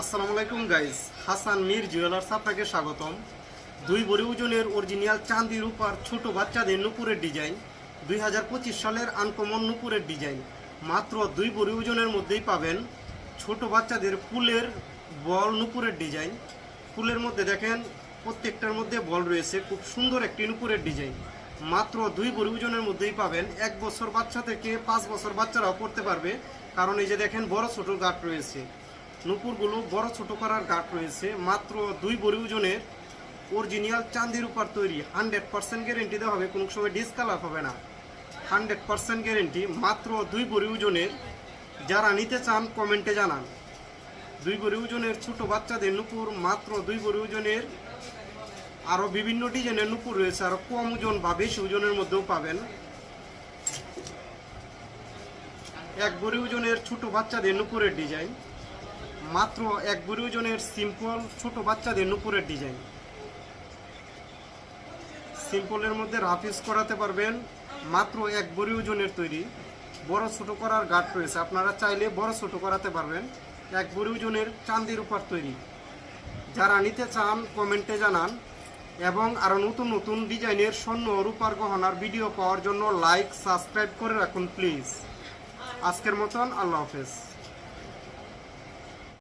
আসসালামু আলাইকুম guys Hasan Mir jewellers আপনাকে স্বাগতম। দুই বড়ি ওজনের অরিজিনাল চাঁদির উপর ছোট বাচ্চাদের নুপুরের ডিজাইন দুই হাজার পঁচিশ সালের আনকমন নুপুরের ডিজাইন মাত্র দুই বড়ি ওজনের মধ্যেই পাবেন ছোট বাচ্চাদের ফুলের বল নুপুরের ডিজাইন ফুলের মধ্যে দেখেন, প্রত্যেকটার মধ্যে বল রয়েছে, খুব সুন্দর একটি নুপুরের ডিজাইন মাত্র দুই বড়ি ওজনের মধ্যেই পাবেন এক বছর বাচ্চা থেকে পাঁচ বছর বাচ্চারাও পড়তে পারবে। কারণ এই যে দেখেন, বড় ছোট গাঠ রয়েছে। নুপুরগুলো বড় ছোট করার গাঠ রয়েছে। মাত্র দুই বড়ি ওজনের অরিজিনাল চাঁদির উপর তৈরি। হান্ড্রেড পার্সেন্ট গ্যারেন্টি দেওয়া হবে, কোনো সময় ডিসকালার হবে না। হান্ড্রেড পার্সেন্ট গ্যারেন্টি মাত্র দুই বড়ি ওজনের যারা নিতে চান, কমেন্টে জানান। দুই বড়ি ওজনের ছোট বাচ্চাদের নুপুর, মাত্র দুই বড়ি ওজনের আরও বিভিন্ন ডিজাইনের নুপুর রয়েছে আরও কম ওজন বা বেশি ওজনের মধ্যেও পাবেন। এক বড়ি ওজনের ছোট বাচ্চাদের নুপুরের ডিজাইন। মাত্র এক বড়ি ওজনের সিম্পল ছোট বাচ্চাদের নুপুরের ডিজাইন সিম্পলের মধ্যে রাফিস করাতে পারবেন, মাত্র এক বড়ি ওজনের তৈরি। বড় ছোট করার গাঠ রয়েছে, আপনারা চাইলে বড় ছোট করাতে পারবেন। এক বড়ি ওজনের চান্দির উপর তৈরি। যারা নিতে চান, কমেন্টে জানান। এবং আরও নতুন নতুন ডিজাইনের স্বর্ণ রূপার গহনার ভিডিও পাওয়ার জন্য লাইক সাবস্ক্রাইব করে রাখুন প্লিজ আজকের মতন আল্লাহ হাফেজ।